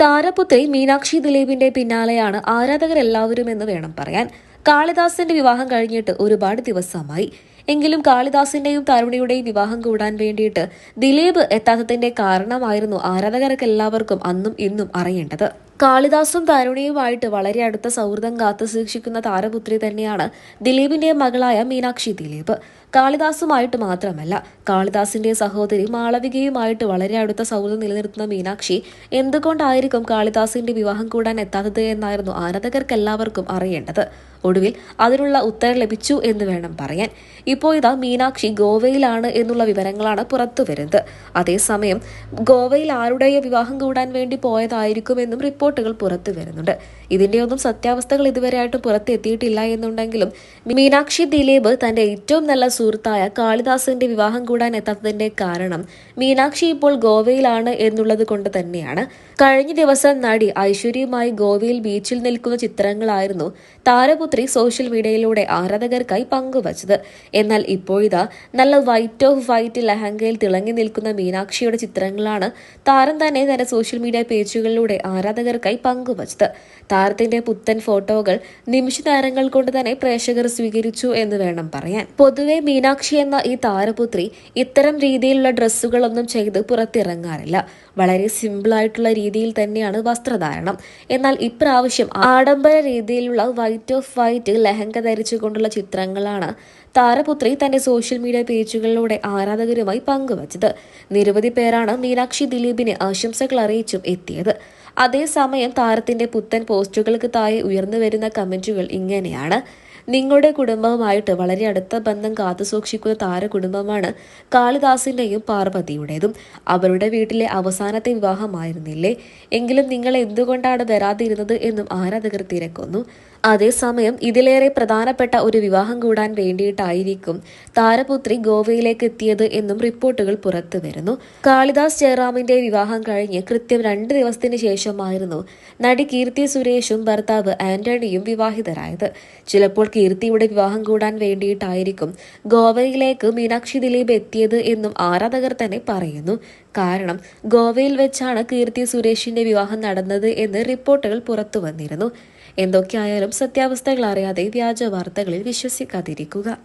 താരപുത്രി മീനാക്ഷി ദിലീപിന്റെ പിന്നാലെയാണ് ആരാധകരെല്ലാവരും എന്ന് വേണം പറയാൻ. കാളിദാസിന്റെ വിവാഹം കഴിഞ്ഞിട്ട് ഒരുപാട് ദിവസമായി. എങ്കിലും കാളിദാസിന്റെയും തരുണിയുടെയും വിവാഹം കൂടാൻ വേണ്ടിയിട്ട് ദിലീപ് എത്താത്തതിന്റെ കാരണമായിരുന്നു ആരാധകർക്ക് എല്ലാവർക്കും അന്നും ഇന്നും അറിയേണ്ടത്. കാളിദാസും തരുണിയുമായിട്ട് വളരെ അടുത്ത സൗഹൃദം കാത്തു സൂക്ഷിക്കുന്ന താരപുത്രി തന്നെയാണ് ദിലീപിന്റെ മകളായ മീനാക്ഷി ദിലീപ്. കാളിദാസുമായിട്ട് മാത്രമല്ല കാളിദാസിന്റെ സഹോദരി മാളവികയുമായിട്ട് വളരെ അടുത്ത സൗഹൃദം നിലനിർത്തുന്ന മീനാക്ഷി എന്തുകൊണ്ടായിരിക്കും കാളിദാസിന്റെ വിവാഹം കൂടാൻ എത്താത്തത് എന്നായിരുന്നു ആരാധകർക്ക് എല്ലാവർക്കും അറിയേണ്ടത്. ഒടുവിൽ അതിനുള്ള ഉത്തരം ലഭിച്ചു എന്ന് വേണം പറയാൻ. ഇപ്പോൾ ഇതാ മീനാക്ഷി ഗോവയിലാണ് എന്നുള്ള വിവരങ്ങളാണ് പുറത്തു വരുന്നത് അതേസമയം ഗോവയിൽ ആരുടെയോ വിവാഹം കൂടാൻ വേണ്ടി പോയതായിരിക്കുമെന്നും റിപ്പോർട്ടുകൾ പുറത്തു വരുന്നുണ്ട്. ഇതിന്റെയൊന്നും സത്യാവസ്ഥകൾ ഇതുവരെയായിട്ടും പുറത്തെത്തിയിട്ടില്ല എന്നുണ്ടെങ്കിലും മീനാക്ഷി ദിലീപ് തന്റെ ഏറ്റവും നല്ല സുഹൃത്തായ കാളിദാസിന്റെ വിവാഹം കൂടാൻ എത്താത്തതിന്റെ കാരണം മീനാക്ഷി ഇപ്പോൾ ഗോവയിലാണ് എന്നുള്ളത് കൊണ്ട് തന്നെയാണ്. കഴിഞ്ഞ ദിവസം നടി ഐശ്വര്യയുമായി ഗോവയിൽ ബീച്ചിൽ നിൽക്കുന്ന ചിത്രങ്ങളായിരുന്നു താരപുത്രി സോഷ്യൽ മീഡിയയിലൂടെ ആരാധകർക്കായി പങ്കുവച്ചത്. എന്നാൽ ഇപ്പോഴിതാ നല്ല വൈറ്റ് ഓഫ് വൈറ്റ് ലഹങ്കയിൽ തിളങ്ങി നിൽക്കുന്ന മീനാക്ഷിയുടെ ചിത്രങ്ങളാണ് താരം തന്നെ തന്റെ സോഷ്യൽ മീഡിയ പേജുകളിലൂടെ ആരാധകർക്കായി പങ്കുവച്ചത്. താരത്തിന്റെ പുത്തൻ ഫോട്ടോകൾ നിമിഷ താരങ്ങൾ കൊണ്ട് തന്നെ പ്രേക്ഷകർ സ്വീകരിച്ചു എന്ന് വേണം പറയാൻ. പൊതുവെ മീനാക്ഷി എന്ന ഈ താരപുത്രി ഇത്തരം രീതിയിലുള്ള ഡ്രസ്സുകളൊന്നും ചെയ്ത് പുറത്തിറങ്ങാറില്ല. വളരെ സിമ്പിൾ ആയിട്ടുള്ള രീതിയിൽ തന്നെയാണ് വസ്ത്രധാരണം. എന്നാൽ ഇപ്രാവശ്യം ആഡംബര രീതിയിലുള്ള വൈറ്റ് ഓഫ് വൈറ്റ് ലഹങ്ക ധരിച്ചുകൊണ്ടുള്ള ചിത്രങ്ങളാണ് താരപുത്രി തന്റെ സോഷ്യൽ മീഡിയ പേജുകളിലൂടെ ആരാധകരുമായി പങ്കുവച്ചത്. നിരവധി പേരാണ് മീനാക്ഷി ദിലീപിനെ ആശംസകൾ അറിയിച്ചും എത്തിയത്. അതേസമയം താരത്തിന്റെ പുത്തൻ പോസ്റ്റുകൾക്ക് താഴെ ഉയർന്നു വരുന്ന കമന്റുകൾ ഇങ്ങനെയാണ്. നിങ്ങളുടെ കുടുംബവുമായിട്ട് വളരെ അടുത്ത ബന്ധം കാത്തുസൂക്ഷിക്കുന്ന താരകുടുംബമാണ് കാളിദാസിന്റെയും പാർവതിയുടേതും. അവരുടെ വീട്ടിലെ അവസാനത്തെ വിവാഹമായിരുന്നില്ലേ? എങ്കിലും നിങ്ങൾ എന്തുകൊണ്ടാണ് വരാതിരുന്നത് എന്നും ആരാധകർ തിരക്കുന്നു. അതേസമയം ഇതിലേറെ പ്രധാനപ്പെട്ട ഒരു വിവാഹം കൂടാൻ വേണ്ടിയിട്ടായിരിക്കും താരപുത്രി ഗോവയിലേക്ക് എത്തിയത് എന്നും റിപ്പോർട്ടുകൾ പുറത്തു വരുന്നു. കാളിദാസ് ജയറാമിന്റെ വിവാഹം കഴിഞ്ഞ് കൃത്യം രണ്ട് ദിവസത്തിന് ശേഷമായിരുന്നു നടി കീർത്തി സുരേഷും ഭർത്താവ് ആന്റണിയും വിവാഹിതരായത്. ചിലപ്പോൾ കീർത്തിയുടെ വിവാഹം കൂടാൻ വേണ്ടിയിട്ടായിരിക്കും ഗോവയിലേക്ക് മീനാക്ഷി ദിലീപ് എത്തിയത് എന്നും ആരാധകർ തന്നെ പറയുന്നു. കാരണം ഗോവയിൽ വെച്ചാണ് കീർത്തി സുരേഷിന്റെ വിവാഹം നടന്നത് എന്ന് റിപ്പോർട്ടുകൾ പുറത്തു വന്നിരുന്നു. എന്തൊക്കെയായാലും സത്യാവസ്ഥകൾ അറിയാതെ വ്യാജ വാർത്തകളിൽ വിശ്വസിക്കാതിരിക്കുക.